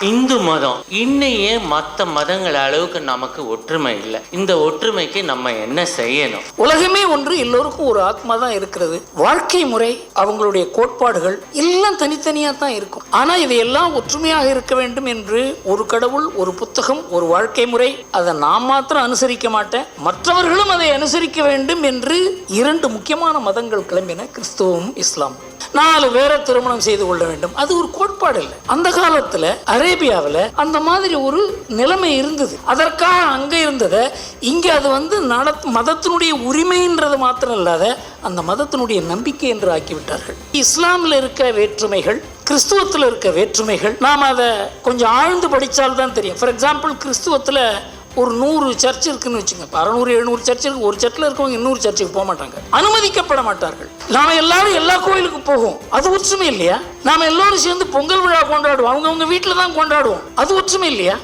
இந்து மதம். இன்னையே மற்ற மதங்கள் அளவுக்கு நமக்கு ஒற்றுமை இல்லை. இந்த ஒற்றுமைக்கு நம்ம என்ன செய்யணும்? உலகமே ஒன்று எல்லோருக்கும் ஒரு ஆத்மா தான் இருக்கிறது. வாழ்க்கை முறை அவங்களுடைய கோட்பாடுகள் எல்லாம் தனித்தனியாக தான் இருக்கும். ஆனால் இதையெல்லாம் ஒற்றுமையாக இருக்க வேண்டும் என்று ஒரு கடவுள் ஒரு புத்தகம் ஒரு வாழ்க்கை முறை அதை நான் மாத்திரம் அனுசரிக்க மாட்டேன். மற்றவர்களும் அதை அனுசரிக்க வேண்டும் என்று இரண்டு முக்கியமான மதங்கள் கிளம்பின. கிறிஸ்துவம் இஸ்லாம். நாலு பேரை திருமணம் செய்து கொள்ள வேண்டும். அது ஒரு கோட்பாடு இல்லை. அந்த காலத்தில் அரேபியாவில் அந்த மாதிரி ஒரு நிலைமை இருந்தது. அதற்காக அங்கே இருந்ததை இங்கே அது வந்து நட மதத்தினுடைய உரிமைன்றது மாத்திரம் இல்லாத அந்த மதத்தினுடைய நம்பிக்கை என்று ஆக்கிவிட்டார்கள். இஸ்லாமில் இருக்க வேற்றுமைகள் கிறிஸ்துவத்தில் இருக்க வேற்றுமைகள் நாம் அதை கொஞ்சம் ஆழ்ந்து படித்தால் தான் தெரியும். ஃபார் எக்ஸாம்பிள் கிறிஸ்துவத்தில் ஒரு நூறு சர்ச் இருக்குன்னு வச்சுங்க. இப்போ அறநூறு எழுநூறு சர்ச் இருக்கு. ஒரு சர்ச்சில் இருக்கவங்க இன்னொரு சர்ச்சுக்கு போக மாட்டாங்க. அனுமதிக்கப்பட மாட்டார்கள். நாம எல்லாரும் எல்லா கோயிலுக்கும் போவோம். அது ஒற்றுமை இல்லையா? நாம எல்லோரும் சேர்ந்து பொங்கல் விழா கொண்டாடுவோம். அவங்கவுங்க வீட்டில் தான் கொண்டாடுவோம். அது ஒற்றுமை இல்லையா?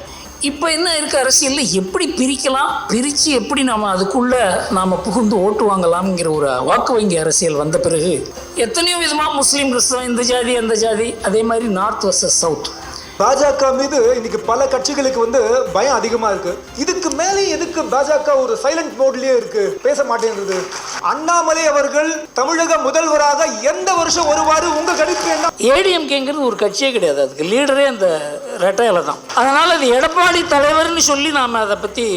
இப்போ என்ன இருக்க அரசியலில்? எப்படி பிரிக்கலாம்? பிரித்து எப்படி நாம் அதுக்குள்ள நாம் புகுந்து ஓட்டு வாங்கலாம்ங்கிற ஒரு வாக்கு வங்கி அரசியல் வந்த பிறகு எத்தனையோ விதமாக முஸ்லீம் கிறிஸ்தவம் இந்த ஜாதி அந்த ஜாதி அதே மாதிரி நார்த் வர்சஸ் சவுத் பாஜக மீது இன்னைக்கு பல கட்சிகளுக்கு வந்து பயம் அதிகமா இருக்கு. இதுக்கு மேலே எதுக்கு பாஜக ஒரு சைலண்ட் மோட்லயே இருக்கு? பேச மாட்டேங்குது அண்ணாமலை அவர்கள் தமிழக முதல்வராக எந்த வருஷம் வருவாரு? உங்க கணிப்பு என்ன? ஏடிஎம்கேங்கிறது ஒரு கட்சியே கிடையாது. அதுக்கு லீடரே அந்த ரெட்டையில தான். அதனால் அது எடப்பாடி தலைவர்னு சொல்லி நாம் அதை பற்றி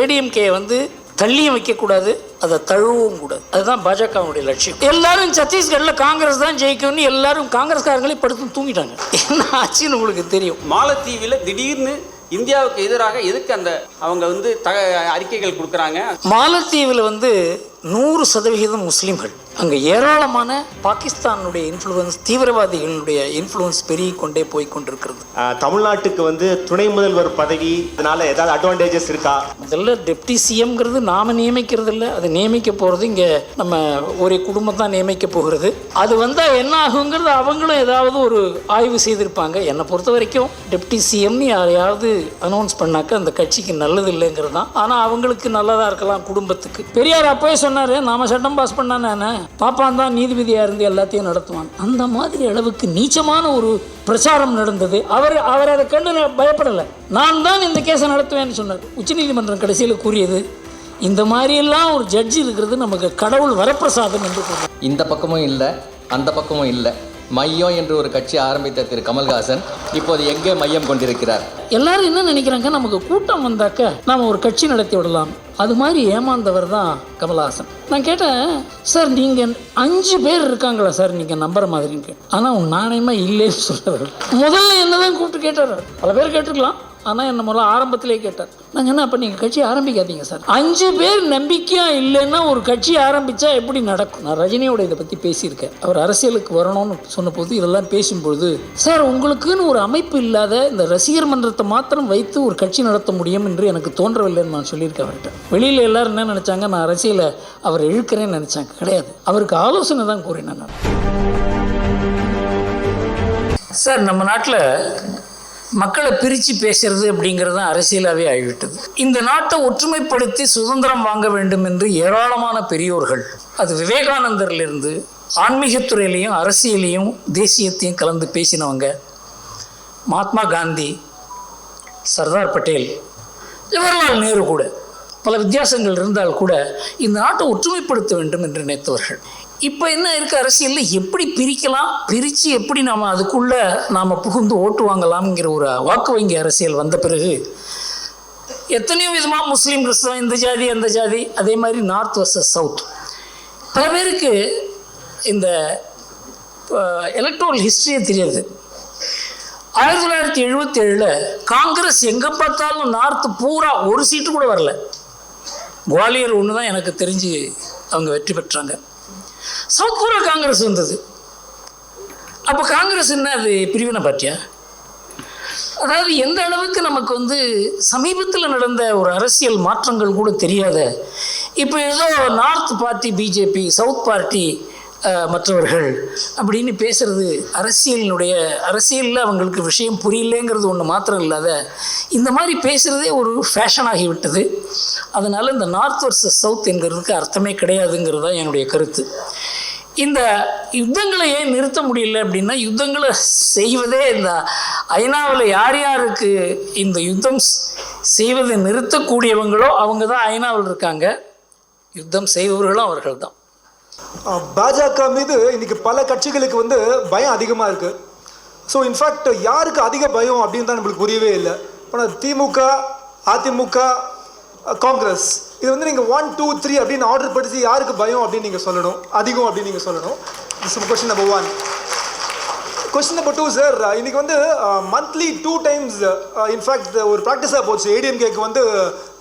ஏடிஎம்கே வந்து தள்ளியும் வைக்கக்கூடாது அதை தழுவவும் கூடாது. அதுதான் பாஜகவுடைய லட்சியம். எல்லாரும் சத்தீஸ்கரில் காங்கிரஸ் தான் ஜெயிக்கும்னு எல்லாரும் காங்கிரஸ்காரங்களே படுத்து தூங்கிட்டாங்க. என்ன ஆச்சுன்னு உங்களுக்கு தெரியும்? மாலத்தீவில் திடீர்னு இந்தியாவுக்கு எதிராக எதுக்கு அந்த அவங்க வந்து தக அறிக்கைகள் கொடுக்குறாங்க? மாலத்தீவில் வந்து நூறு சதவிகிதம் முஸ்லீம்கள். அங்கே ஏராளமான பாகிஸ்தானுடைய இன்ஃப்ளூயன்ஸ் தீவிரவாதிகளுடைய இன்ஃப்ளூயன்ஸ் பெருகி கொண்டே போய் கொண்டிருக்கிறது தமிழ்நாட்டுக்கு வந்து துணை முதல்வர் பதவி அதனால ஏதாவது அட்வான்டேஜஸ் இருக்கா? முதல்ல டெப்டி சிஎம்ங்கிறது நாம நியமிக்கிறது இல்லை அது நியமிக்க போகிறது இங்கே நம்ம ஒரே குடும்பம் தான் நியமிக்க போகிறது. அது வந்தால் என்ன ஆகுங்கிறது அவங்களும் ஏதாவது ஒரு ஆய்வு செய்திருப்பாங்க. என்னை பொறுத்த வரைக்கும் டெப்டி சிஎம்னு யாரையாவது அனௌன்ஸ் பண்ணாக்க அந்த கட்சிக்கு நல்லது இல்லைங்கிறது தான். ஆனால் அவங்களுக்கு நல்லதாக இருக்கலாம் குடும்பத்துக்கு. பெரியார் அப்போயே சொன்னார் நாம சட்டம் பாஸ் பண்ணானே பாப்பான் தான் நீதிபதியாக இருந்து எல்லாத்தையும் நடத்துவான். அந்த மாதிரி அளவுக்கு நீச்சமான ஒரு பிரச்சாரம் நடந்தது. அவர் அவர் அதை கண்டு பயப்படலை. நான் தான் இந்த கேஸை நடத்துவேன்னு சொன்னார். உச்சநீதிமன்றம் கடைசியில் கூறியது இந்த மாதிரியெல்லாம் ஒரு ஜட்ஜி இருக்கிறது நமக்கு கடவுள் வரப்பிரசாதம் என்று இந்த பக்கமும் இல்லை அந்த பக்கமும் இல்லை. மையம் என்று ஒரு கட்சி ஆரம்பித்த திரு. கமல்ஹாசன் இப்போது எங்கே மையம் கொண்டிருக்கிறார்? எல்லாரும் என்ன நினைக்கிறாங்க? நமக்கு கூட்டம் வந்தாக்க நாம ஒரு கட்சி நடத்தி விடலாம். அது மாதிரி ஏமாந்தவர் தான் கமல்ஹாசன். நான் கேட்டேன் சார் நீங்கள் அஞ்சு பேர் இருக்காங்களா சார்? நீங்கள் நம்புற மாதிரின்னு கேட்டேன் ஆனால் உன் நாணயமாக இல்லைன்னு சொல்கிறார் முதல்ல என்னதான் கூப்பிட்டு கேட்டார். பல பேர் கேட்டிருக்கலாம். ஆனால் என்ன முதல்ல ஆரம்பத்திலே கேட்டார். நாங்கள் என்ன அப்போ நீங்கள் கட்சி ஆரம்பிக்காதீங்க சார். அஞ்சு பேர் நம்பிக்கையாக இல்லைன்னா ஒரு கட்சி ஆரம்பித்தா எப்படி நடக்கும்? நான் ரஜினியோட இதை பற்றி பேசியிருக்கேன். அவர் அரசியலுக்கு வரணும்னு சொன்னபோது இதெல்லாம் பேசும்பொழுது சார் உங்களுக்குன்னு ஒரு அமைப்பு இல்லாத இந்த ரசிகர் மன்றத்தை மாத்திரம் வைத்து ஒரு கட்சி நடத்த முடியும் என்று எனக்கு தோன்றவில்லைன்னு நான் சொல்லியிருக்கேன் அவர்கிட்ட. வெளியில் எல்லாரும் என்ன நினச்சாங்க? நான் அரசியலை அவர் இழுக்கிறேன்னு நினச்சாங்க. கிடையாது. அவருக்கு ஆலோசனை தான் கூறினேன் நான். சார் நம்ம நாட்டில் மக்களை பிரித்து பேசுறது அப்படிங்கிறது தான் அரசியலாகவே ஆகிவிட்டது. இந்த நாட்டை ஒற்றுமைப்படுத்தி சுதந்திரம் வாங்க வேண்டும் என்று ஏராளமான பெரியோர்கள் அது விவேகானந்தர்லேருந்து ஆன்மீகத்துறையிலையும் அரசியலையும் தேசியத்தையும் கலந்து பேசினவங்க மகாத்மா காந்தி சர்தார் பட்டேல் ஜவஹர்லால் நேரு கூட பல வித்தியாசங்கள் இருந்தால் கூட இந்த நாட்டை ஒற்றுமைப்படுத்த வேண்டும் என்று நினைத்தவர்கள். இப்போ என்ன இருக்க அரசியலில்? எப்படி பிரிக்கலாம்? பிரித்து எப்படி நாம் அதுக்குள்ளே நாம் புகுந்து ஓட்டு வாங்கலாம்ங்கிற ஒரு வாக்கு வங்கி அரசியல் வந்த பிறகு எத்தனையோ விதமாக முஸ்லீம் கிறிஸ்தவம் இந்த ஜாதி அந்த ஜாதி அதே மாதிரி நார்த் வர்சஸ் சவுத். பல பேருக்கு இந்த எலக்ட்ரல் ஹிஸ்ட்ரியே தெரியாது. ஆயிரத்தி தொள்ளாயிரத்தி எழுபத்தி ஏழில் காங்கிரஸ் எங்கே பார்த்தாலும் நார்த்து பூரா ஒரு சீட்டு கூட வரல. குவாலியர் ஒன்று தான் எனக்கு தெரிஞ்சு அவங்க வெற்றி பெற்றாங்க. சவுத் பூரா காங்கிரஸ் வந்தது. அப்போ காங்கிரஸ் என்ன அது பிரிவினை பார்ட்டியா அதாவது எந்த அளவுக்கு நமக்கு வந்து சமீபத்தில் நடந்த ஒரு அரசியல் மாற்றங்கள் கூட தெரியாத இப்போ ஏதோ north party BJP south party மற்றவர்கள் அப்படின்னு பேசுறது அரசியலினுடைய அரசியலில் அவங்களுக்கு விஷயம் புரியலேங்கிறது ஒன்று மாத்திரம் இல்லாத இந்த மாதிரி பேசுகிறதே ஒரு ஃபேஷன் ஆகிவிட்டது. அதனால் இந்த நார்த் வர்சஸ் சவுத் என்கிறதுக்கு அர்த்தமே கிடையாதுங்கிறது தான் என்னுடைய கருத்து. இந்த யுத்தங்களை ஏன் நிறுத்த முடியல அப்படின்னா யுத்தங்களை செய்வதே இந்த ஐநாவில் யார் யாருக்கு இந்த யுத்தம் செய்வதை நிறுத்தக்கூடியவங்களோ அவங்க தான் ஐநாவில் இருக்காங்க. யுத்தம் செய்பவர்களும் அவர்கள் தான் பாஜக மீது இன்னைக்கு பல கட்சிகளுக்கு வந்து பயம் அதிகமாக இருக்கு. ஸோ இன்ஃபேக்ட் யாருக்கு அதிக பயம் அப்படின்னு தான் நம்மளுக்கு புரியவே இல்லை. ஆனால் திமுக அதிமுக காங்கிரஸ் இது வந்து நீங்கள் ஒன் டூ த்ரீ அப்படின்னு ஆர்டர் படித்து யாருக்கு பயம் அப்படின்னு நீங்கள் சொல்லணும்? அதிகம் அப்படின்னு நீங்கள் சொல்லணும். This question number one question number two sir இன்னைக்கு வந்து மந்த்லி டூ டைம்ஸ் இன்ஃபேக்ட் ஒரு ப்ராக்டிஸாக போச்சு. ஏடிஎம்கேக்கு வந்து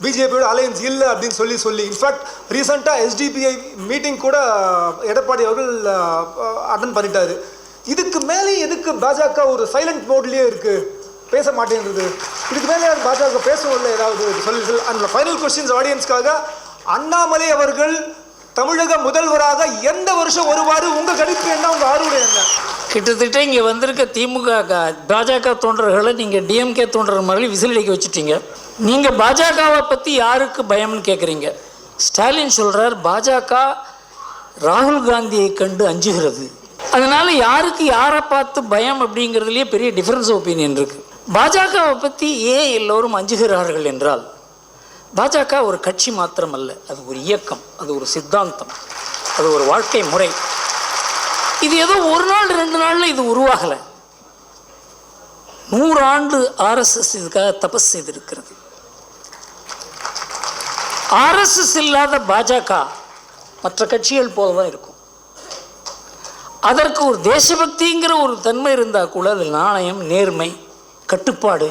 பிஜேபியோட அலையன்ஸ் இல்லை அப்படின்னு சொல்லி சொல்லி. இன்ஃபேக்ட் ரீசெண்டாக எஸ்டிபிஐ மீட்டிங் கூட uh, எடப்பாடி அவர்கள் uh, uh, அட்டன் பண்ணிட்டாரு. இதுக்கு மேலே எதுக்கு பாஜக ஒரு சைலண்ட் மோட்லேயே இருக்கு? பேச மாட்டேங்குது இதுக்கு மேலே யார் பாஜக பேசவும் இல்லை ஏதாவது சொல்லி சொல்லி. அந்த ஃபைனல் கொஸ்டின்ஸ் ஆடியன்ஸ்க்காக அண்ணாமலை அவர்கள் தமிழக முதல்வராக எந்த வருஷம் வருவாரு? உங்க கணிப்பு என்ன? உங்க ஆர்வம் என்ன? கிட்டத்தட்ட இங்கே வந்திருக்க திமுக க- பாஜக தொண்டர்களை நீங்கள் டிஎம்கே தொண்டர் மாதிரி விசிலடிக்க வச்சுட்டீங்க. நீங்கள் பாஜகவை பற்றி யாருக்கு பயம்னு கேட்குறீங்க ஸ்டாலின் சொல்கிறார் பாஜக ராகுல் காந்தியை கண்டு அஞ்சுகிறது. அதனால் யாருக்கு யாரை பார்த்து பயம் அப்படிங்கிறதுலேயே பெரிய டிஃப்ரென்ஸ் ஒப்பீனியன் இருக்குது பாஜகவை பற்றி ஏன் எல்லோரும் அஞ்சுகிறார்கள் என்றால் பாஜக ஒரு கட்சி மாத்திரமல்ல அது ஒரு இயக்கம் அது ஒரு சித்தாந்தம் அது ஒரு வாழ்க்கை முறை. இது ஏதோ ஒரு நாள் ரெண்டு நாளில் இது உருவாகலை. நூறு ஆண்டு ஆர்எஸ்எஸ் இதுக்காக தபஸ் செய்திருக்கிறது. ஆர்எஸ்எஸ் இல்லாத பாஜக மற்ற கட்சிகள் போல தான் இருக்கும். அதற்கு ஒரு தேசபக்திங்கிற ஒரு தன்மை இருந்தால் கூட அது நாணயம் நேர்மை கட்டுப்பாடு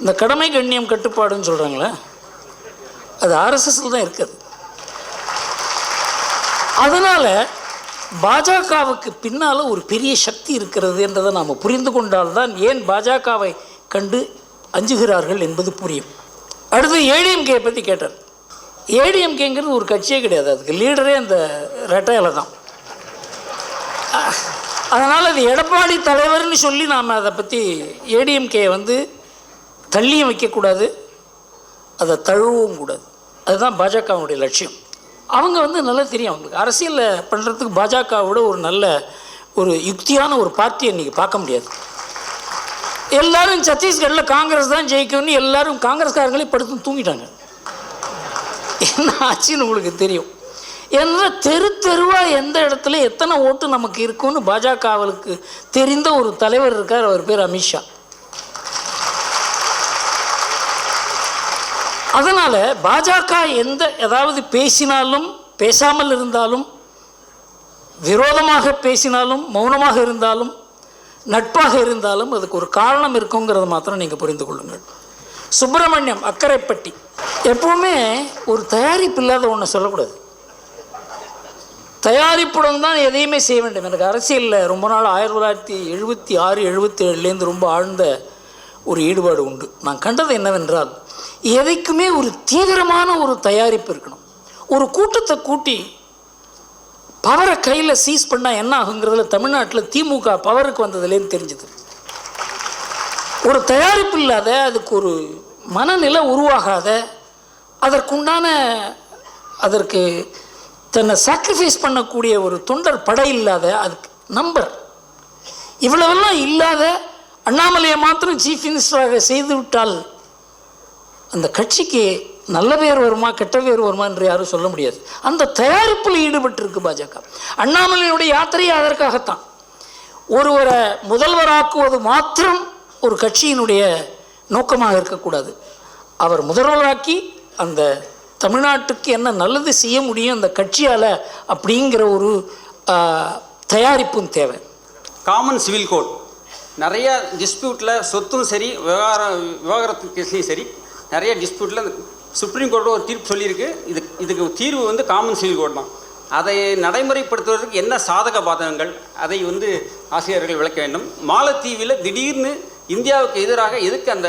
இந்த கடமை கண்ணியம் கட்டுப்பாடுன்னு சொல்கிறாங்களே அது ஆர்எஸ்எஸில் தான் இருக்குது. அதனால் பாஜகவுக்கு பின்னால் ஒரு பெரிய சக்தி இருக்கிறது என்றதை நாம் புரிந்து கொண்டால்தான் ஏன் பாஜகவை கண்டு அஞ்சுகிறார்கள் என்பது புரியும். அடுத்து ஏடிஎம்கே பற்றி கேட்டார். ஏடிஎம்கேங்கிறது ஒரு கட்சியே கிடையாது. அதுக்கு லீடரே அந்த ரெட்டையில் தான். அதனால் அது எடப்பாடி தலைவர்னு சொல்லி நாம் அதை பற்றி ஏடிஎம்கே வந்து தள்ளியும் வைக்கக்கூடாது. அதை தழுவவும் கூடாது. அதுதான் பாஜகவுடைய லட்சியம். அவங்க வந்து நல்லா தெரியும் அவங்களுக்கு. அரசியலில் பண்ணுறதுக்கு பாஜகவோட ஒரு நல்ல ஒரு யுக்தியான ஒரு பார்ட்டியை இன்றைக்கி பார்க்க முடியாது. எல்லாரும் சத்தீஸ்கரில் காங்கிரஸ் தான் ஜெயிக்கும்னு எல்லாரும் காங்கிரஸ்காரங்களே படுத்து தூங்கிட்டாங்க. என்ன ஆச்சுன்னு உங்களுக்கு தெரியும். ஏன்னா தெரு தெருவாக எந்த இடத்துல எத்தனை ஓட்டு நமக்கு இருக்கும்னு பாஜகவுக்கு தெரிந்த ஒரு தலைவர் இருக்கார் அவர் பேர் அமித்ஷா. அதனால் பாஜக எந்த ஏதாவது பேசினாலும் பேசாமல் இருந்தாலும் விரோதமாக பேசினாலும் மௌனமாக இருந்தாலும் நட்பாக இருந்தாலும் அதுக்கு ஒரு காரணம் இருக்குங்கிறத மாத்திரம் நீங்கள் புரிந்து கொள்ளுங்கள். சுப்பிரமணியம் அக்கரைப்பட்டி. எப்பவுமே ஒரு தயாரிப்பு இல்லாத ஒன்று சொல்லக்கூடாது. தயாரிப்புடன் தான் எதையுமே செய்ய வேண்டும். எனக்கு அரசியலில் ரொம்ப நாள் ஆயிரத்தி தொள்ளாயிரத்தி எழுபத்தி ஆறு எழுபத்தி ஏழுலேருந்து ரொம்ப ஆழ்ந்த ஒரு ஈடுபாடு உண்டு. நான் கண்டது என்னவென்றால் எதைக்குமே ஒரு தீவிரமான ஒரு தயாரிப்பு இருக்கணும். ஒரு கூட்டத்தை கூட்டி பவரை கையில் சீஸ் பண்ணால் என்ன ஆகுங்கிறதுல தமிழ்நாட்டில் திமுக பவருக்கு வந்ததுலேருந்து தெரிஞ்சுது. ஒரு தயாரிப்பு இல்லாத அதுக்கு ஒரு மனநிலை உருவாகாத அதற்குண்டான அதற்கு தன்னை சாக்ரிஃபைஸ் பண்ணக்கூடிய ஒரு தொண்டர் படை இல்லாத அதுக்கு நம்பர் இவ்வளவெல்லாம் இல்லாத அண்ணாமலையை மாத்திரம் சீஃப் மினிஸ்டராக செய்து விட்டால் அந்த கட்சிக்கு நல்ல பேர் வருமா கெட்ட பேர் வருமா என்று யாரும் சொல்ல முடியாது. அந்த தயாரிப்பில் ஈடுபட்டிருக்கு பாஜக. அண்ணாமலையுடைய யாத்திரையே அதற்காகத்தான். ஒருவரை முதல்வராக்குவது மாத்திரம் ஒரு கட்சியினுடைய நோக்கமாக இருக்கக்கூடாது. அவர் முதல்வராக்கி அந்த தமிழ்நாட்டுக்கு என்ன நல்லது செய்ய முடியும் அந்த கட்சியால் அப்படிங்கிற ஒரு தயாரிப்பும் தேவை. காமன் சிவில் கோட் நிறைய டிஸ்பியூட்டில் சொத்தும் சரி விவகாரம் விவகாரத்து சரி நிறைய டிஸ்பியூட்டில் சுப்ரீம் கோர்ட்டு ஒரு தீர்ப்பு சொல்லியிருக்கு. இது இதுக்கு தீர்வு வந்து காமன் சிவில் கோர்ட் தான். அதை நடைமுறைப்படுத்துவதற்கு என்ன சாதக பாதகங்கள் அதை வந்து ஆசிரியர்கள் விளக்க வேண்டும். மாலத்தீவில் திடீர்னு இந்தியாவுக்கு எதிராக எதுக்கு அந்த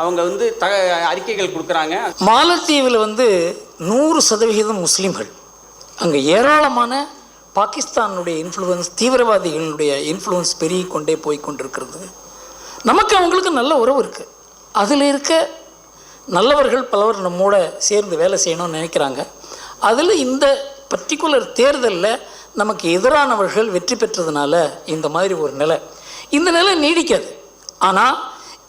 அவங்க வந்து தக அறிக்கைகள் கொடுக்குறாங்க? மாலத்தீவில் வந்து நூறு சதவிகிதம் முஸ்லீம்கள். அங்கே ஏராளமான பாகிஸ்தானுடைய இன்ஃப்ளூயன்ஸ் தீவிரவாதிகளுடைய இன்ஃப்ளூயன்ஸ் பெருகி கொண்டே போய் கொண்டிருக்கிறது. நமக்கு அவங்களுக்கு நல்ல உறவு இருக்குது அதில் இருக்க நல்லவர்கள் பலவர் நம்மோட சேர்ந்து வேலை செய்யணும்னு நினைக்கிறாங்க. அதில் இந்த பர்டிகுலர் தேர்தலில் நமக்கு எதிரானவர்கள் வெற்றி பெற்றதுனால இந்த மாதிரி ஒரு நிலை. இந்த நிலை நீடிக்காது. ஆனால்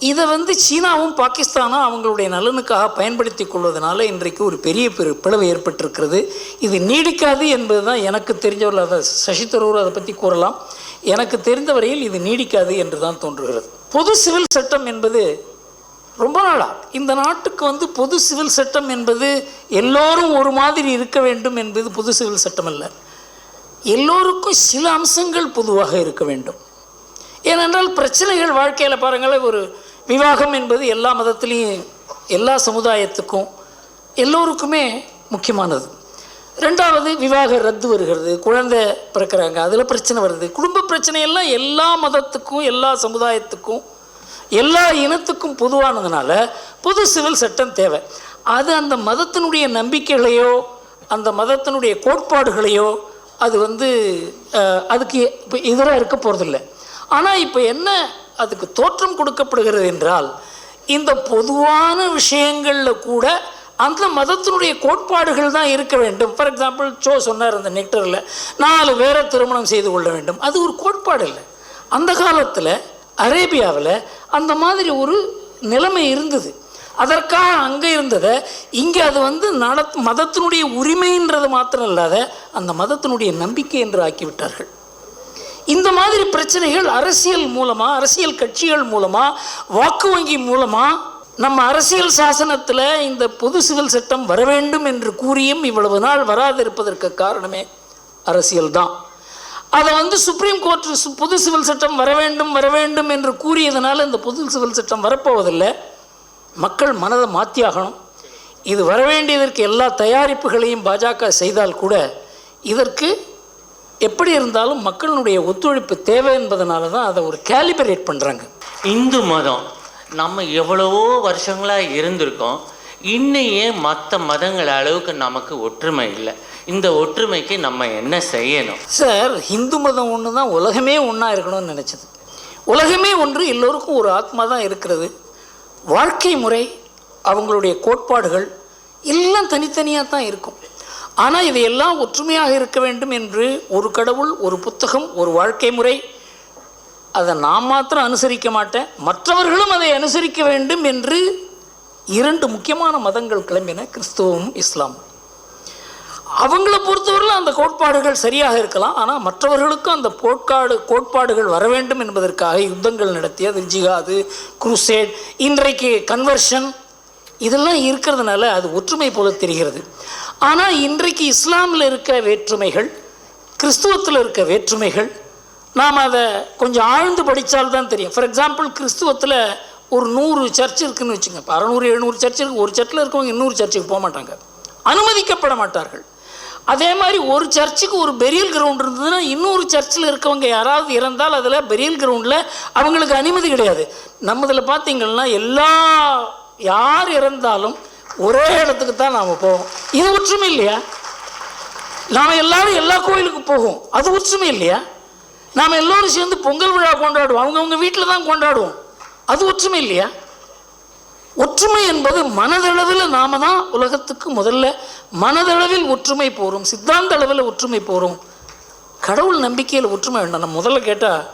இதை வந்து சீனாவும் பாகிஸ்தானும் அவங்களுடைய நலனுக்காக பயன்படுத்தி கொள்வதனால இன்றைக்கு ஒரு பெரிய பெரு பிளவு ஏற்பட்டிருக்கிறது. இது நீடிக்காது என்பது தான் எனக்கு தெரிஞ்சவர்கள் அதை சசி தரூர் அதை பற்றி கூறலாம். எனக்கு தெரிந்த வரையில் இது நீடிக்காது என்று தான் தோன்றுகிறது. பொது சிவில் சட்டம் என்பது ரொம்ப நாளாக இந்த நாட்டுக்கு வந்து பொது சிவில் சட்டம் என்பது எல்லோரும் ஒரு மாதிரி இருக்க வேண்டும் என்பது பொது சிவில் சட்டம் அல்ல. எல்லோருக்கும் சில அம்சங்கள் பொதுவாக இருக்க வேண்டும். ஏனென்றால் பிரச்சனைகள் வாழ்க்கையில் பாருங்களேன் ஒரு விவாகம் என்பது எல்லா மதத்திலையும் எல்லா சமுதாயத்துக்கும் எல்லோருக்குமே முக்கியமானது. ரெண்டாவது விவாக ரத்து வருகிறது குழந்தை பிறக்கிறாங்க அதில் பிரச்சனை வருது. குடும்ப பிரச்சனை எல்லாம் எல்லா மதத்துக்கும் எல்லா சமுதாயத்துக்கும் எல்லா இனத்துக்கும் பொதுவானதுனால பொது சிவில் சட்டம் தேவை. அது அந்த மதத்தினுடைய நம்பிக்கைகளையோ அந்த மதத்தினுடைய கோட்பாடுகளையோ அது வந்து அதுக்கு இப்போ எதிராக இருக்க போகிறதில்ல ஆனால் இப்போ என்ன அதுக்கு தோற்றம் கொடுக்கப்படுகிறது என்றால் இந்த பொதுவான விஷயங்களில் கூட அந்த மதத்தினுடைய கோட்பாடுகள் தான் இருக்க வேண்டும். ஃபார் எக்ஸாம்பிள் சோ சொன்னார் அந்த நெக்டரில் நாலு பேரை திருமணம் செய்து கொள்ள வேண்டும். அது ஒரு கோட்பாடு இல்லை. அந்த காலத்தில் அரேபியாவில் அந்த மாதிரி ஒரு நிலைமை இருந்தது. அதற்காக அங்கே இருந்ததை இங்கே அது வந்து நட மதத்தினுடைய உரிமைன்றது மாத்திரம் இல்லாத அந்த மதத்தினுடைய நம்பிக்கை என்று ஆக்கிவிட்டார்கள். இந்த மாதிரி பிரச்சனைகள் அரசியல் மூலமாக அரசியல் கட்சிகள் மூலமாக வாக்கு வங்கி மூலமாக நம்ம அரசியல் சாசனத்தில் இந்த பொது சிவில் சட்டம் வர வேண்டும் என்று கூறியும் இவ்வளவு நாள் வராதிருப்பதற்கு காரணமே அரசியல் தான் அதை வந்து சுப்ரீம் கோர்ட் பொது சிவில் சட்டம் வர வேண்டும் வர வேண்டும் என்று கூறியதனால இந்த பொது சிவில் சட்டம் வரப்போவதில்லை. மக்கள் மனதை மாற்றியாகணும் இது வர வேண்டியதற்கு எல்லா தயாரிப்புகளையும் பாஜக செய்தால் கூட இதற்கு எப்படி இருந்தாலும் மக்களுடைய ஒத்துழைப்பு தேவை என்பதனால தான் அதை ஒரு கேலிபரேட் பண்ணுறாங்க இந்து மதம். நம்ம எவ்வளவோ வருஷங்களாக இருந்திருக்கோம். இன்னையே மற்ற மதங்கள் அளவுக்கு நமக்கு ஒற்றுமை இல்லை. இந்த ஒற்றுமைக்கு நம்ம என்ன செய்யணும்? சார் இந்து மதம் ஒன்று தான் உலகமே ஒன்றா இருக்கணும்னு நினச்சது. உலகமே ஒன்று எல்லோருக்கும் ஒரு ஆத்மா தான் இருக்கிறது. வாழ்க்கை முறை அவங்களுடைய கோட்பாடுகள் எல்லாம் தனித்தனியாக தான் இருக்கும். ஆனால் இதையெல்லாம் ஒற்றுமையாக இருக்க வேண்டும் என்று ஒரு கடவுள் ஒரு புத்தகம் ஒரு வாழ்க்கை முறை அதை நான் மாத்திரம் அனுசரிக்க மாட்டேன். மற்றவர்களும் அதை அனுசரிக்க வேண்டும் என்று இரண்டு முக்கியமான மதங்கள் கிளம்பின கிறிஸ்துவம் இஸ்லாம். அவங்கள பொறுத்தவரையில் அந்த கோட்பாடுகள் சரியாக இருக்கலாம் ஆனால் மற்றவர்களுக்கும் அந்த போட்காடு கோட்பாடுகள் வர வேண்டும் என்பதற்காக யுத்தங்கள் நடத்தி அது ஜிகாது குருசேட் இன்றைக்கு கன்வர்ஷன் இதெல்லாம் இருக்கிறதுனால அது ஒற்றுமை போல தெரிகிறது. ஆனால் இன்றைக்கு இஸ்லாமில் இருக்க வேற்றுமைகள் கிறிஸ்துவத்தில் இருக்க வேற்றுமைகள் நாம் அதை கொஞ்சம் ஆழ்ந்து படித்தால்தான் தெரியும். ஃபார் எக்ஸாம்பிள் கிறிஸ்துவத்தில் ஒரு நூறு சர்ச் இருக்குன்னு வச்சுங்க. இப்போ அறநூறு எழுநூறு சர்ச் இருக்கு. ஒரு சர்ச்சில் இருக்கவங்க இன்னொரு சர்ச்சுக்கு போக மாட்டாங்க அனுமதிக்கப்பட மாட்டார்கள். அதே மாதிரி ஒரு சர்ச்சுக்கு ஒரு பெரியல் கிரவுண்ட் இருந்ததுன்னா இன்னொரு சர்ச்சில் இருக்கவங்க யாராவது இறந்தால் அதில் பெரியல் கிரவுண்டில் அவங்களுக்கு அனுமதி கிடையாது. நம்மதில் பார்த்தீங்கன்னா எல்லா யார் இறந்தாலும் ஒரே இடத்துக்கு தான் நாம் போவோம். இது ஒற்றுமை இல்லையா? நாம் எல்லாரும் எல்லா கோயிலுக்கு போவோம். அது ஒற்றுமை இல்லையா? நாம் எல்லோரும் சேர்ந்து பொங்கல் விழா கொண்டாடுவோம். அவங்கவுங்க வீட்டில் தான் கொண்டாடுவோம். அது ஒற்றுமை இல்லையா? ஒற்றுமை என்பது மனதளவில் நாம தான் உலகத்துக்கு முதல்ல மனதளவில் ஒற்றுமை போகிறோம் சித்தாந்த அளவில் ஒற்றுமை போகிறோம் கடவுள் நம்பிக்கையில் ஒற்றுமை வேண்டாம். நம்ம முதல்ல கேட்டால்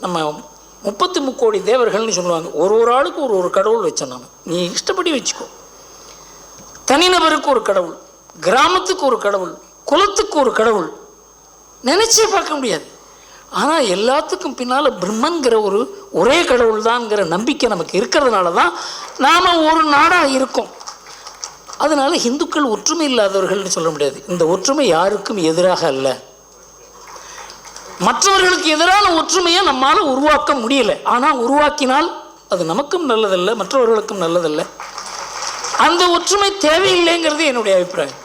நம்ம முப்பத்தி முக்கோடி தேவர்கள்னு சொல்லுவாங்க. ஒரு ஒரு ஆளுக்கு ஒரு ஒரு கடவுள் வச்சோம் நம்ம நீ இஷ்டப்படி வச்சுக்கோ. தனிநபருக்கு ஒரு கடவுள் கிராமத்துக்கு ஒரு கடவுள் குலத்துக்கு ஒரு கடவுள். நினைச்சே பார்க்க முடியாது. ஆனால் எல்லாத்துக்கும் பின்னால் பிரம்மங்கிற ஒரு ஒரே கடவுள் தான்ங்கிற நம்பிக்கை நமக்கு இருக்கிறதுனால தான் நாம் ஒரு நாடாக இருக்கோம். அதனால் இந்துக்கள் ஒற்றுமை இல்லாதவர்கள்னு சொல்ல முடியாது. இந்த ஒற்றுமை யாருக்கும் எதிராக அல்ல. மற்றவர்களுக்கு எதிரான ஒற்றுமையை நம்மால் உருவாக்க முடியல. ஆனால் உருவாக்கினால் அது நமக்கும் நல்லதல்ல மற்றவர்களுக்கும் நல்லதல்ல. அந்த ஒற்றுமை தேவையில்லைங்கிறது என்னுடைய அபிப்பிராயம்.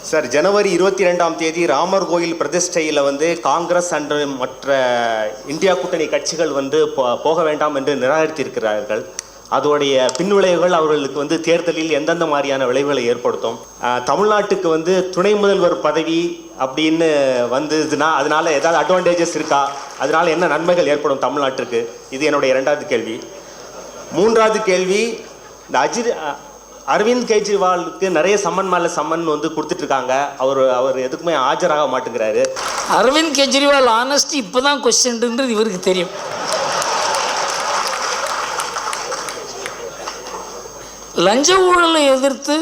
சார் ஜனவரி இருபத்தி ரெண்டாம் தேதி ராமர் கோயில் பிரதிஷ்டையில் வந்து காங்கிரஸ் அண்ட் மற்ற இந்தியா கூட்டணி கட்சிகள் வந்து போ- போக வேண்டாம் என்று நிராகரித்திருக்கிறார்கள். அதோடைய பின்விளைவுகள் அவர்களுக்கு வந்து தேர்தலில் எந்தெந்த மாதிரியான விளைவுகளை ஏற்படுத்தும்? தமிழ்நாட்டுக்கு வந்து துணை முதல்வர் பதவி அப்படின்னு வந்ததுன்னா அதனால ஏதாவது அட்வான்டேஜஸ் இருக்கா? அதனால என்ன நன்மைகள் ஏற்படும் தமிழ்நாட்டுக்கு? இது என்னுடைய இரண்டாவது கேள்வி. மூன்றாவது கேள்வி இந்த அஜித் அரவிந்த் கெஜ்ரிவாலுக்கு நிறைய சம்மன் மேலே சம்மன் வந்து கொடுத்துட்டு இருக்காங்க அவர் அவர் எதுக்குமே ஆஜராக மாட்டேங்கிறாரு. அரவிந்த் கெஜ்ரிவால் ஆனஸ்டி இப்போ தான் கொஸ்டின்ன்றது இவருக்கு தெரியும். லஞ்ச ஊழலை எதிர்த்து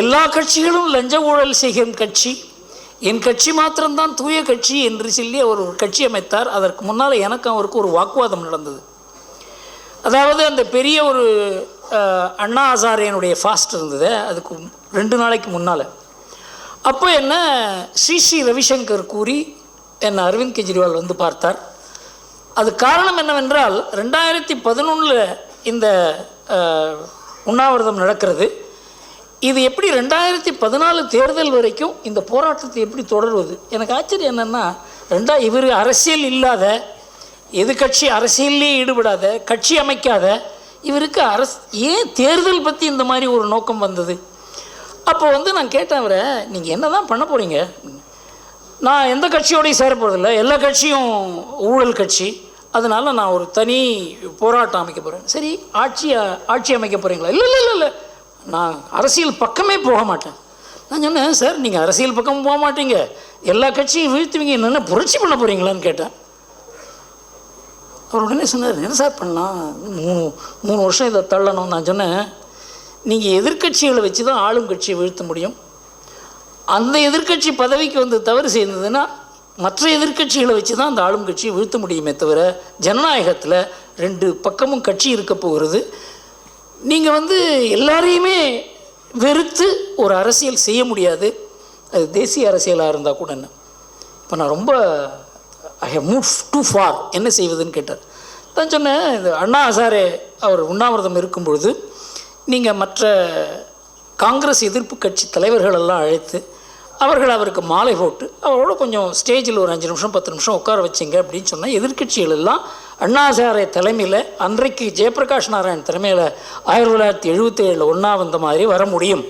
எல்லா கட்சிகளும் லஞ்ச ஊழல் செய்கிற கட்சி. என் கட்சி மாத்திரம்தான் தூய கட்சி என்று சொல்லி அவர் ஒரு கட்சி அமைத்தார். அதற்கு முன்னால் எனக்கு அவருக்கு ஒரு வாக்குவாதம் நடந்தது. அதாவது அந்த பெரிய ஒரு அண்ணா ஆசாரியனுடைய ஃபாஸ்ட் இருந்தது. அதுக்கு ரெண்டு நாளைக்கு முன்னால். அப்போ என்ன ஸ்ரீ ஸ்ரீ ரவிசங்கர் கூறி என்னை அரவிந்த் கெஜ்ரிவால் வந்து பார்த்தார். அது காரணம் என்னவென்றால் ரெண்டாயிரத்தி பதினொன்றில் இந்த உண்ணாவிரதம் நடக்கிறது. இது எப்படி ரெண்டாயிரத்தி பதினாலு தேர்தல் வரைக்கும் இந்த போராட்டத்தை எப்படி தொடர்வது? எனக்கு ஆச்சரியம் என்னென்னா ரெண்டா இவர் அரசியல் இல்லாத எது கட்சி அரசியல்லே ஈடுபடாத கட்சி அமைக்காத இவருக்கு அரசு ஏன் தேர்தல் பற்றி இந்த மாதிரி ஒரு நோக்கம் வந்தது? அப்போ வந்து நான் கேட்டேன் அவரை நீங்கள் என்ன தான் பண்ண போகிறீங்க நான் எந்த கட்சியோடையும் சேர போகிறதில்ல எல்லா கட்சியும் ஊழல் கட்சி. அதனால் நான் ஒரு தனி போராட்டம் அமைக்க போகிறேன் சரி ஆட்சி ஆட்சி அமைக்க போகிறீங்களா இல்லை இல்லை இல்லை இல்லை. நான் அரசியல் பக்கமே போக மாட்டேன். நான் சொன்னேன் சார் நீங்கள் அரசியல் பக்கம் போக மாட்டீங்க. எல்லா கட்சியும் வீழ்த்துவீங்க. என்னென்ன புரட்சி பண்ண போகிறீங்களான்னு கேட்டேன். அவர் உடனே சொன்னார் என்ன சார் பண்ணலாம் மூணு மூணு வருஷம் இதை தள்ளணும். நான் சொன்னேன் நீங்கள் எதிர்க்கட்சிகளை வச்சு தான் ஆளும் கட்சியை வீழ்த்த முடியும். அந்த எதிர்க்கட்சி பதவிக்கு வந்து தவறு செய்ததுன்னா மற்ற எதிர்க்கட்சிகளை வச்சு தான் அந்த ஆளும் கட்சியை வீழ்த்த முடியுமே தவிர ஜனநாயகத்தில் ரெண்டு பக்கமும் கட்சி இருக்க போகிறது. நீங்கள் வந்து எல்லாரையுமே வெறுத்து ஒரு அரசியல் செய்ய முடியாது. அது தேசிய அரசியலாக இருந்தால் கூட என்ன? இப்போ நான் ரொம்ப I have move too far என்ன செய்வதுன்னு கேட்டார். நான் சொன்னேன் இது அண்ணா ஹசாரே அவர் உண்ணாவிரதம் இருக்கும் பொழுது நீங்கள் மற்ற காங்கிரஸ் எதிர்ப்பு கட்சி தலைவர்களெல்லாம் அழைத்து அவர்கள் அவருக்கு மாலை போட்டு அவரோட கொஞ்சம் ஸ்டேஜில் ஒரு அஞ்சு நிமிஷம் பத்து நிமிஷம் உட்கார வச்சிங்க அப்படின்னு சொன்னால் எதிர்க்கட்சிகள் எல்லாம் அண்ணா ஹசாரே தலைமையில் அன்றைக்கு ஜெயபிரகாஷ் நாராயண் தலைமையில் ஆயிரத்தி தொள்ளாயிரத்தி எழுபத்தேழில் ஒன்றா வந்த மாதிரி வர முடியும்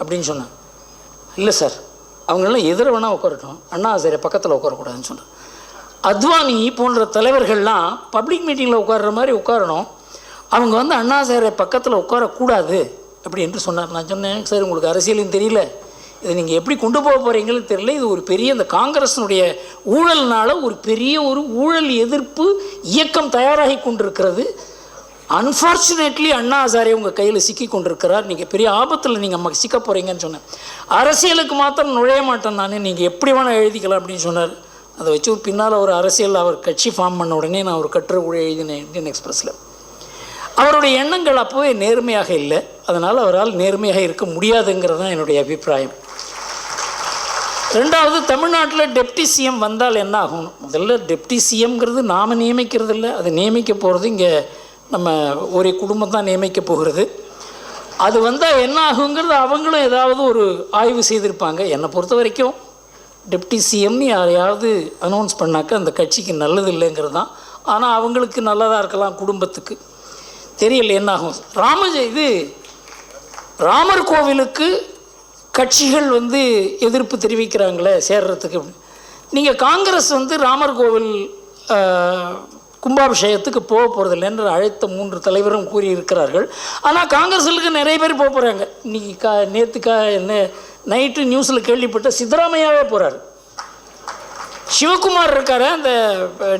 அப்படின்னு சொன்னாங்க இல்லை சார் அவங்களெல்லாம் எதிர வேணால் உட்காரட்டும். அண்ணா ஹசாரே பக்கத்தில் உட்காரக்கூடாதுன்னு சொன்னார். அத்வானி போன்ற தலைவர்கள்லாம் பப்ளிக் மீட்டிங்கில் உட்கார்ற மாதிரி உட்காரணும். அவங்க வந்து அண்ணா சாரை பக்கத்தில் உட்காரக்கூடாது அப்படி என்று சொன்னார். நான் சொன்னேன் சார் உங்களுக்கு அரசியலும் தெரியல. இதை நீங்கள் எப்படி கொண்டு போக போகிறீங்கன்னு தெரியல. இது ஒரு பெரிய இந்த காங்கிரஸினுடைய ஊழல்னால ஒரு பெரிய ஒரு ஊழல் எதிர்ப்பு இயக்கம் தயாராகி கொண்டிருக்கிறது. அன்ஃபார்ச்சுனேட்லி அண்ணா ஹசாரே உங்கள் கையில் சிக்கி கொண்டிருக்கிறார். நீங்கள் பெரிய ஆபத்தில் நீங்கள் அம்மா சிக்க போகிறீங்கன்னு சொன்னேன். அரசியலுக்கு மாத்திரம் நுழைய மாட்டேன் நான் நீங்கள் எப்படி வேணால் எழுதிக்கலாம் அப்படின்னு சொன்னார். அதை வச்சு ஒரு பின்னால் ஒரு அரசியல் அவர் கட்சி ஃபார்ம் பண்ண உடனே நான் ஒரு கட்டுரை கூட எழுதினேன் இந்தியன் எக்ஸ்பிரஸில் அவருடைய எண்ணங்கள் அப்போவே நேர்மையாக இல்லை. அதனால் அவரால் நேர்மையாக இருக்க முடியாதுங்கிறது தான் என்னுடைய அபிப்பிராயம். ரெண்டாவது தமிழ்நாட்டில் டெப்டி சிஎம் வந்தால் என்ன ஆகும்? முதல்ல டெப்டி சிஎம்ங்கிறது நாம் நியமிக்கிறது இல்லை. அது நியமிக்க போகிறது இங்கே நம்ம ஒரு குடும்பம் தான் நியமிக்க போகிறது. அது வந்தால் என்ன ஆகுங்கிறது அவங்களும் ஏதாவது ஒரு ஆய்வு செய்திருப்பாங்க. என்னை பொறுத்த வரைக்கும் டெப்டி சிஎம்னு யாரையாவது அனௌன்ஸ் பண்ணாக்க அந்த கட்சிக்கு நல்லது இல்லைங்கிறது தான் ஆனால் அவங்களுக்கு நல்லதாக இருக்கலாம் குடும்பத்துக்கு. தெரியல என்ன ஆகும். ராமஜ இது ராமர் கோவிலுக்கு கட்சிகள் வந்து எதிர்ப்பு தெரிவிக்கிறாங்களே சேர்றதுக்கு நீங்கள் காங்கிரஸ் வந்து ராமர் கோவில் கும்பாபிஷேகத்துக்கு போக போகிறதில்ல என்று அழைத்த மூன்று தலைவரும் கூறியிருக்கிறார்கள். ஆனால் காங்கிரஸுக்கு நிறைய பேர் போக போகிறாங்க இன்றைக்கி கா நேற்று கா நைட்டு நியூஸில் கேள்விப்பட்ட சித்தராமையாவே போகிறார் சிவகுமார் இருக்கார் அந்த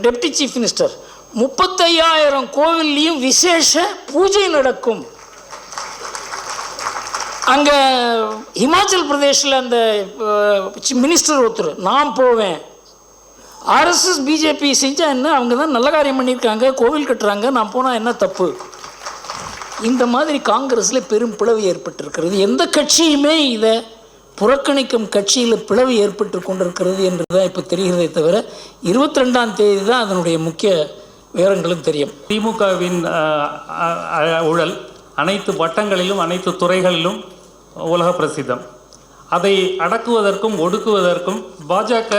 டெப்டி சீஃப் மினிஸ்டர் முப்பத்தையாயிரம் கோவில்லையும் விசேஷ பூஜை நடக்கும். அங்கே ஹிமாச்சல் பிரதேஷில் அந்த மினிஸ்டர் ஒருத்தர் நான் போவேன். ஆர்எஸ்எஸ் பிஜேபி செஞ்சால் என்ன? அவங்க தான் நல்ல காரியம் பண்ணியிருக்காங்க கோவில் கட்டுறாங்க நான் போனால் என்ன தப்பு? இந்த மாதிரி காங்கிரஸில் பெரும் பிளவு ஏற்பட்டிருக்கிறது. எந்த கட்சியுமே இதை புறக்கணிக்கும் கட்சியில் பிளவு ஏற்பட்டு கொண்டிருக்கிறது என்று தான் இப்போ தெரிகிறதே தவிர இருபத்தி ரெண்டாம் தேதி தான் அதனுடைய முக்கிய விவரங்களும் தெரியும். திமுகவின் ஊழல் அனைத்து வட்டங்களிலும் அனைத்து துறைகளிலும் உலக பிரசித்தம். அதை அடக்குவதற்கும் ஒடுக்குவதற்கும் பாஜக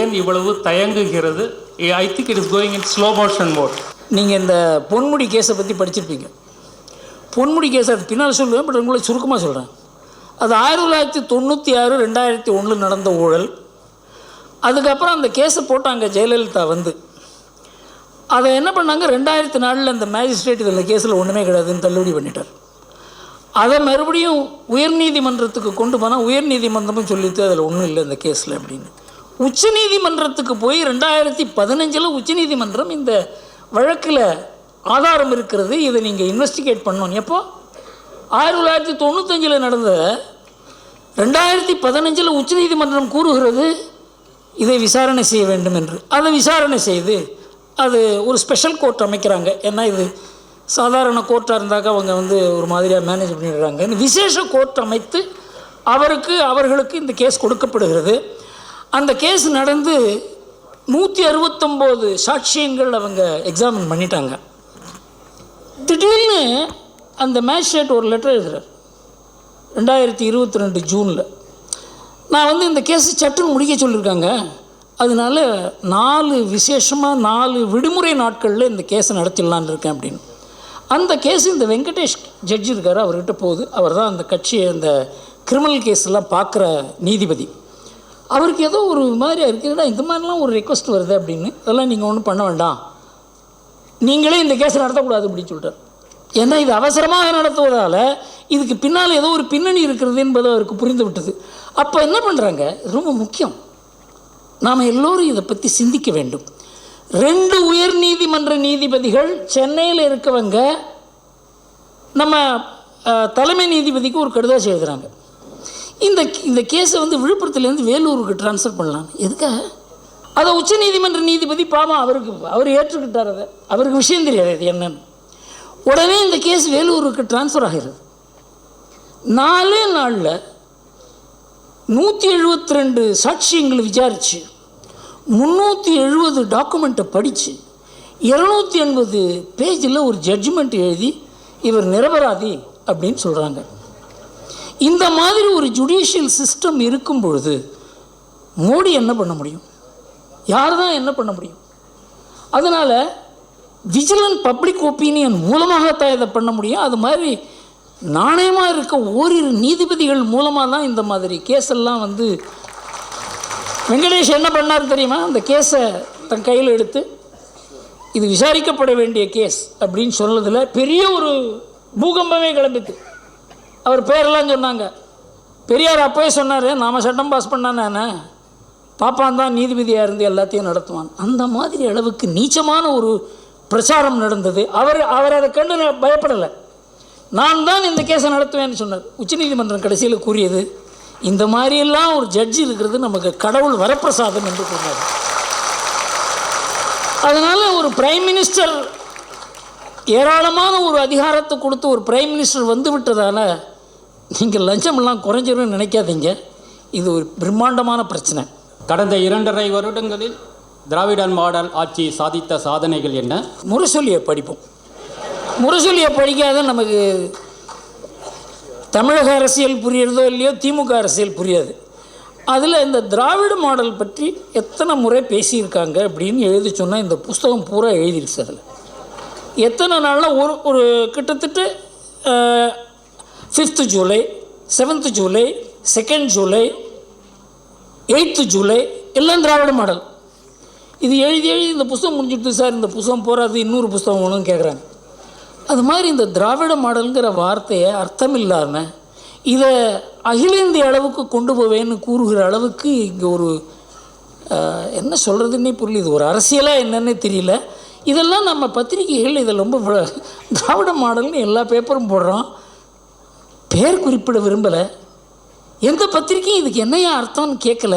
ஏன் இவ்வளவு தயங்குகிறது? I think it is going in slow motion mode நீங்கள் இந்த பொன்முடி கேஸை பற்றி படிச்சிருப்பீங்க. பொன்முடி கேஸ் அது பின்னால் சொல்லுவேன் பட் உங்களை சுருக்கமாக சொல்கிறேன் அது ஆயிரத்தி தொள்ளாயிரத்தி தொண்ணூற்றி ஆறு ரெண்டாயிரத்தி ஒன்றில் நடந்த ஊழல். அதுக்கப்புறம் அந்த கேஸை போட்டாங்க ஜெயலலிதா வந்து. அதை என்ன பண்ணாங்க? ரெண்டாயிரத்தி நாலில் அந்த மேஜிஸ்ட்ரேட் இந்த கேஸில் ஒன்றுமே கிடையாதுன்னு தள்ளுபடி பண்ணிட்டார். அதை மறுபடியும் உயர்நீதிமன்றத்துக்கு கொண்டு போனால் உயர்நீதிமன்றமும் சொல்லிட்டு அதில் ஒன்றும் இல்லை இந்த கேஸில் அப்படின்னு. உச்சநீதிமன்றத்துக்கு போய் ரெண்டாயிரத்தி பதினஞ்சில் உச்சநீதிமன்றம் இந்த வழக்கில் ஆதாரம் இருக்கிறது. இதை நீங்கள் இன்வெஸ்டிகேட் பண்ணணும். எப்போ? ஆயிரத்தி தொள்ளாயிரத்தி தொண்ணூத்தஞ்சில் நடந்த ரெண்டாயிரத்தி பதினஞ்சில் உச்சநீதிமன்றம் கூறுகிறது இதை விசாரணை செய்ய வேண்டும் என்று. அதை விசாரணை செய்து அது ஒரு ஸ்பெஷல் கோர்ட் அமைக்கிறாங்க. ஏன்னா இது சாதாரண கோர்ட்டாக இருந்தாக்க அவங்க வந்து ஒரு மாதிரியாக மேனேஜ் பண்ணிடுறாங்க. விசேஷ கோர்ட் அமைத்து அவருக்கு அவர்களுக்கு இந்த கேஸ் கொடுக்கப்படுகிறது. அந்த கேஸ் நடந்து நூற்றி அறுபத்தொம்போது சாட்சியங்கள் அவங்க எக்ஸாமின் பண்ணிட்டாங்க. திடீர்னு அந்த மேஜிஸ்ட்ரேட் ஒரு லெட்டர் எழுதுகிறார் ரெண்டாயிரத்தி இருபத்தி ரெண்டு ஜூனில். நான் வந்து இந்த கேஸ் சட்டுன்னு முடிக்க சொல்லியிருக்காங்க. அதனால நாலு விசேஷமாக நாலு விடுமுறை நாட்களில் இந்த கேஸை நடத்திடலான்னு இருக்கேன் அப்படின்னு. அந்த கேஸ் இந்த வெங்கடேஷ் ஜட்ஜி இருக்கார் அவர்கிட்ட போகுது. அவர் தான் அந்த கட்சியை அந்த கிரிமினல் கேஸ்லாம் பார்க்குற நீதிபதி. அவருக்கு ஏதோ ஒரு மாதிரியாக இருக்குதுடா இந்த மாதிரிலாம் ஒரு ரெக்வஸ்ட் வருது அப்படின்னு. அதெல்லாம் நீங்கள் ஒன்றும் பண்ண வேண்டாம். நீங்களே இந்த கேஸ் நடத்தக்கூடாது அப்படின்னு சொல்கிறார் ஏன்னா இது அவசரமாக நடத்துவதால் இதுக்கு பின்னால் ஏதோ ஒரு பின்னணி இருக்கிறது என்பது அவருக்கு புரிந்து விட்டது. அப்போ என்ன பண்ணுறாங்க ரொம்ப முக்கியம். நாம் எல்லோரும் இதை பற்றி சிந்திக்க வேண்டும். ரெண்டு உயர் நீதிமன்ற நீதிபதிகள் சென்னையில் இருக்கவங்க நம்ம தலைமை நீதிபதிக்கு ஒரு கடிதாசி எழுதுகிறாங்க இந்த இந்த கேஸை வந்து விழுப்புரத்துலேருந்து வேலூருக்கு ட்ரான்ஸ்ஃபர் பண்ணலாம். எதுக்காக? அதை உச்ச நீதிமன்ற நீதிபதி பாவம் அவருக்கு அவர் ஏற்றுக்கிட்டார் அதை. அவருக்கு விஷயம் தெரியாது அது என்னன்னு. உடனே இந்த கேஸ் வேலூருக்கு ட்ரான்ஸ்ஃபர் ஆகிறது. நாலே நாளில் நூற்றி எழுபத்தி ரெண்டு சாட்சியங்களை விசாரித்து முந்நூற்றி எழுபது டாக்குமெண்ட்டை படித்து இரநூத்தி எண்பது பேஜில் ஒரு ஜட்ஜ்மெண்ட் எழுதி இவர் நிரபராதி அப்படின்னு சொல்கிறாங்க இந்த மாதிரி ஒரு ஜுடிஷியல் சிஸ்டம் இருக்கும் பொழுது மோடி என்ன பண்ண முடியும்? யார் தான் என்ன பண்ண முடியும்? அதனால் விஜிலன் பப்ளிக் ஒப்பீனியன் மூலமாகத்தான் இதை பண்ண முடியும். அது மாதிரி நாணயமாக இருக்க ஓரிரு நீதிபதிகள் மூலமாக தான் இந்த மாதிரி கேஸ் எல்லாம் வந்து வெங்கடேஷ் என்ன பண்ணார் தெரியுமா? அந்த கேஸை தன் கையில் எடுத்து இது விசாரிக்கப்பட வேண்டிய கேஸ் அப்படின்னு சொன்னதில் பெரிய ஒரு பூகம்பமே கிளம்பித்து அவர் பேரெல்லாம் சொன்னாங்க. பெரியார் அப்போயே சொன்னார் நாம் சட்டம் பாஸ் பண்ணானே பாப்பான் தான் நீதிபதியாக இருந்து எல்லாத்தையும் நடத்துவான். அந்த மாதிரி அளவுக்கு நீச்சமான ஒரு பிரச்சாரம் நடந்தது. அவர் அவர் அதை கண்டு பயப்படலை. நான் தான் இந்த கேஸை நடத்துவேன்னு சொன்னார். உச்சநீதிமன்றம் கடைசியில் கூறியது இந்த மாதிரியெல்லாம் ஒரு ஜட்ஜி இருக்கிறது நமக்கு கடவுள் வரப்பிரசாதம் என்று கூறினார் அதனால் ஒரு பிரைம் மினிஸ்டர் ஏராளமான ஒரு அதிகாரத்தை கொடுத்து ஒரு பிரைம் மினிஸ்டர் வந்து விட்டதால் நீங்கள் லஞ்சமெல்லாம் குறைஞ்சிரும்னு நினைக்காதீங்க. இது ஒரு பிரம்மாண்டமான பிரச்சனை. கடந்த இரண்டரை வருடங்களில் திராவிடன் மாடல் ஆட்சி சாதித்த சாதனைகள் என்ன? முரசொலியை படிப்போம். முரசொலியை படிக்காத நமக்கு தமிழக அரசியல் புரியிறதோ இல்லையோ திமுக அரசியல் புரியாது. அதில் இந்த திராவிட மாடல் பற்றி எத்தனை முறை பேசியிருக்காங்க அப்படின்னு எழுதி சொன்னால் இந்த புஸ்தகம் பூரா எழுதிருச்சு அதில். எத்தனை நாளில் ஒரு ஒரு கிட்டத்தட்ட fifth July seventh July second July eighth July எல்லாம் திராவிட மாடல். இது எழுதி எழுதி இந்த புஸ்தகம் முடிஞ்சுட்டு சார் இந்த புஸ்தகம் போகாது இன்னொரு புஸ்தகம் வேணும்னு கேட்குறாங்க அது மாதிரி இந்த திராவிட மாடலுங்கிற வார்த்தையை அர்த்தம் இல்லாமல் இதை அகில இந்திய அளவுக்கு கொண்டு போவேன்னு கூறுகிற அளவுக்கு இங்கே ஒரு என்ன சொல்கிறதுன்னே புரியல. இது ஒரு அரசியலாக என்னன்னே தெரியல. இதெல்லாம் நம்ம பத்திரிகைகள் இதில் ரொம்ப திராவிட மாடல்னு எல்லா பேப்பரும் போடுறோம். பேர் குறிப்பிட விரும்பலை. எந்த பத்திரிக்கையும் இதுக்கு என்னையா அர்த்தம்னு கேட்கல.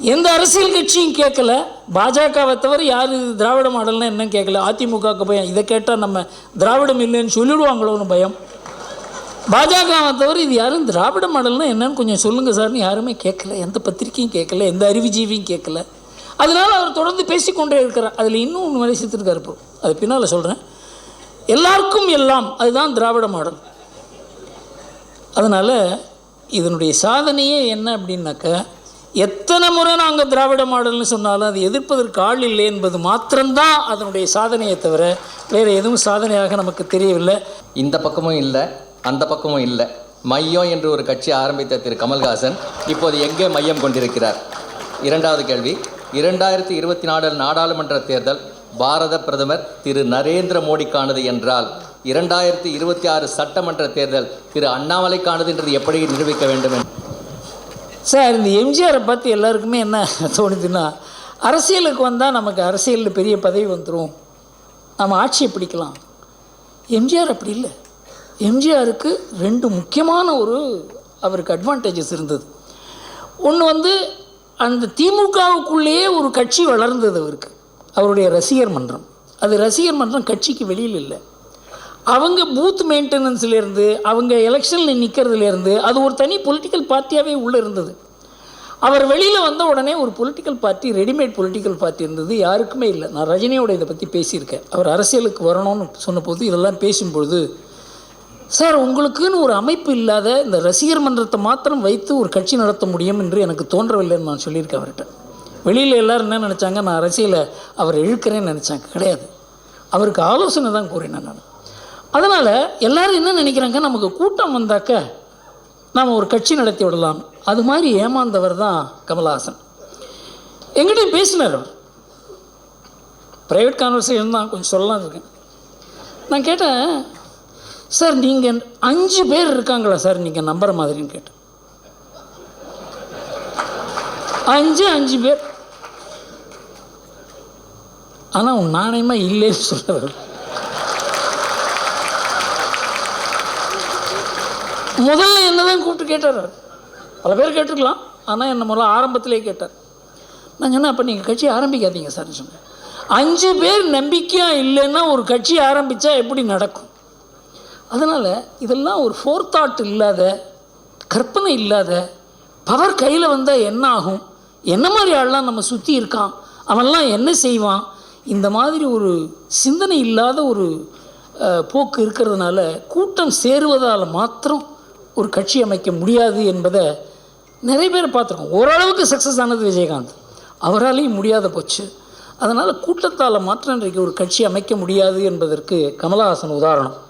எந்த அரசியல் கட்சியும் கேட்கல. பாஜகவை தவிர யார் இது திராவிட மாடல்னால் என்னன்னு கேட்கல. அதிமுகவுக்கு பயம். இதை கேட்டால் நம்ம திராவிடம் இல்லைன்னு சொல்லிடுவாங்களோன்னு பயம். பாஜகவை தவிர இது யாரும் திராவிட மாடல்னால் என்னன்னு கொஞ்சம் சொல்லுங்கள் சார்னு யாருமே கேட்கல. எந்த பத்திரிக்கையும் கேட்கல. எந்த அறிவுஜீவியும் கேட்கல. அதனால் அவர் தொடர்ந்து பேசிக்கொண்டே இருக்கிறார். அதில் இன்னும் ஒன்று வரை சேர்த்துருக்காரு இப்போ. அது பின்னால் சொல்கிறேன் எல்லாருக்கும் எல்லாம் அதுதான் திராவிட மாடல். அதனால் இதனுடைய சாதனையே என்ன அப்படின்னாக்கா எத்தனை முறை நாங்கள் திராவிட மாடல்னு சொன்னாலும் அது எதிர்ப்பதற்கு ஆள் இல்லை என்பது மாத்திரம்தான் அதனுடைய சாதனையை தவிர வேறு எதுவும் சாதனையாக நமக்கு தெரியவில்லை. இந்த பக்கமும் இல்லை அந்த பக்கமும் இல்லை. மையம் என்று ஒரு கட்சி ஆரம்பித்த திரு. கமல்ஹாசன் இப்போது எங்கே மையம் கொண்டிருக்கிறார்? இரண்டாவது கேள்வி. இரண்டாயிரத்தி இருபத்தி நாலு நாடாளுமன்ற தேர்தல் பாரத பிரதமர் திரு. நரேந்திர மோடிக்கானது என்றால் இரண்டாயிரத்தி இருபத்தி ஆறு சட்டமன்ற தேர்தல் திரு. அண்ணாமலைக்கானது என்று எப்படி நிரூபிக்க வேண்டும் என்று சார் இந்த எம்ஜிஆரை பார்த்து எல்லாருக்குமே என்ன தோணுதுன்னா அரசியலுக்கு வந்தால் நமக்கு அரசியலில் பெரிய பதவி வந்துடும் நம்ம ஆட்சியை பிடிக்கலாம். எம்ஜிஆர் அப்படி இல்லை. எம்ஜிஆருக்கு ரெண்டு முக்கியமான ஒரு அவருக்கு அட்வான்டேஜஸ் இருந்தது. ஒன்று வந்து அந்த திமுகவுக்குள்ளேயே ஒரு கட்சி வளர்ந்தது அவருக்கு. அவருடைய ரசிகர் மன்றம். அது ரசிகர் மன்றம் கட்சிக்கு வெளியில் இல்லை. அவங்க பூத் மெயின்டெனன்ஸ்லேருந்து அவங்க எலெக்ஷனில் நிற்கிறதுலேருந்து அது ஒரு தனி பொலிட்டிக்கல் பார்ட்டியாகவே உள்ளே இருந்தது. அவர் வெளியில் வந்த உடனே ஒரு political party readymade political party இருந்தது யாருக்குமே இல்லை. நான் ரஜினியோட இதை பற்றி பேசியிருக்கேன். அவர் அரசியலுக்கு வரணும்னு சொன்னபோது இதெல்லாம் பேசும்பொழுது சார் உங்களுக்குன்னு ஒரு அமைப்பு இல்லாத இந்த ரசிகர் மன்றத்தை மாத்திரம் வைத்து ஒரு கட்சி நடத்த முடியும் என்று எனக்கு தோன்றவில்லைன்னு நான் சொல்லியிருக்கேன் அவர்கிட்ட. வெளியில் எல்லோரும் என்ன நினச்சாங்க? நான் அரசியலை அவர் இழுக்கிறேன்னு நினச்சாங்க. கிடையாது. அவருக்கு ஆலோசனை தான் கூறினேன் நான். அதனால் எல்லோரும் என்ன நினைக்கிறாங்க? நமக்கு கூட்டம் வந்தாக்க நாம் ஒரு கட்சி நடத்தி விடலாம். அது மாதிரி ஏமாந்தவர் தான் கமலஹாசன். எங்கிட்டையும் பேசினார் அவர். ப்ரைவேட் கான்வர்சேஷன் தான் கொஞ்சம் சொல்லலாம் இருக்கேன். நான் கேட்டேன் சார் நீங்கள் அஞ்சு பேர் இருக்காங்களா சார்? நீங்கள் நம்புற மாதிரின்னு கேட்டேன். அஞ்சு அஞ்சு பேர். ஆனால் உன் நாணயமாக இல்லைன்னு சொல்கிறார் முதல்ல என்ன தான் கூப்பிட்டு கேட்டார்? பல பேர் கேட்டிருக்கலாம். ஆனால் என்ன முதல்ல ஆரம்பத்திலே கேட்டார். நான் சொன்னேன் அப்போ நீங்கள் கட்சி ஆரம்பிக்காதீங்க சார் சொன்னேன். அஞ்சு பேர் நம்பிக்கையாக இல்லைன்னா ஒரு கட்சி ஆரம்பித்தா எப்படி நடக்கும்? அதனால் இதெல்லாம் ஒரு ஃபோர் தாட் இல்லாத கற்பனை இல்லாத பவர் கையில் வந்தால் என்ன ஆகும்? என்ன மாதிரி ஆள்லாம் நம்ம சுற்றி இருக்கான்? அவன்லாம் என்ன செய்வான்? இந்த மாதிரி ஒரு சிந்தனை இல்லாத ஒரு போக்கு இருக்கிறதுனால கூட்டம் சேருவதால் மாத்திரம் ஒரு கட்சி அமைக்க முடியாது என்பதை நிறைய பேர் பார்த்துருக்கோம். ஓரளவுக்கு சக்ஸஸ் ஆனது விஜயகாந்த். அவராலையும் முடியாத போச்சு. அதனால் கூட்டத்தால் மாற்றம் இன்றைக்கு ஒரு கட்சி அமைக்க முடியாது என்பதற்கு கமலஹாசன் உதாரணம்.